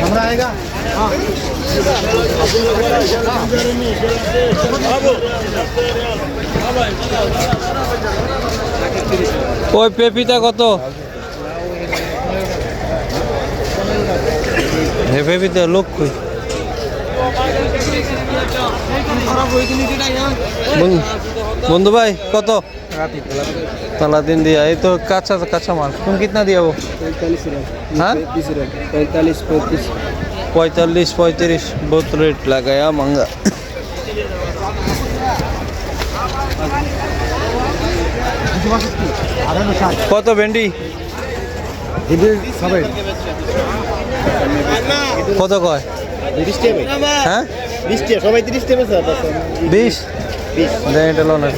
আমরা আएगा ওই পেপিটা কত? হে পেপিটা লোক বন্ধু ভাই, কত? তালা দিন দিয়া, এই তো কাঁচা কাঁচা মাল। তুমি কিতনা দিয়া হ্যাঁ? পঁয়তাল্লিশ, পঁয়ত্রিশ বহুত রেট লাগায়া মাঙ্গা। কত ভেন্ডি? কত কয়? হ্যাঁ? সবাই বিশ? বিশ। দেন এটা লোনের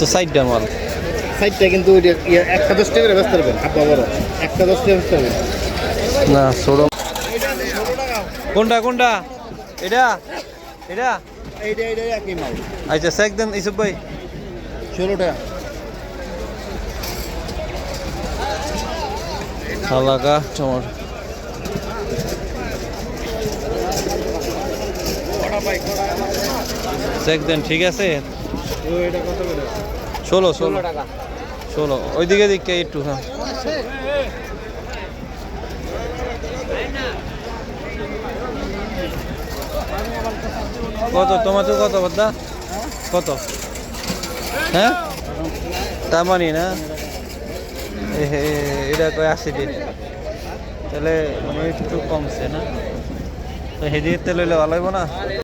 তো সাইডটা মাল। সাইডটা কিন্তু ইয়ে একটা দশ টাকা ব্যস্ত পারবেন বড়। একটা দশ টাকা ব্যস্ত পারবেন না ষোলো। কোনটা কোনটা? এটা? এটা? এইটা এইটা একই মাল। আচ্ছা শেখ দেন ইসুফ ভাই। ষোলো টাকা হালাকা টমাটো শেখ দেন ঠিক আছে? ও এটা কত করে? ষোলো ষোলো। ষোলো ওইদিকে দিকে একটু হ্যাঁ। কত? টমেটো কত বদ্দা? কত? হ্যাঁ? তামানি না? এটা কয় আশি দিন। তাহলে একটু কমছে না? তো হেদিকে তেল হইলে ভালো হইব না?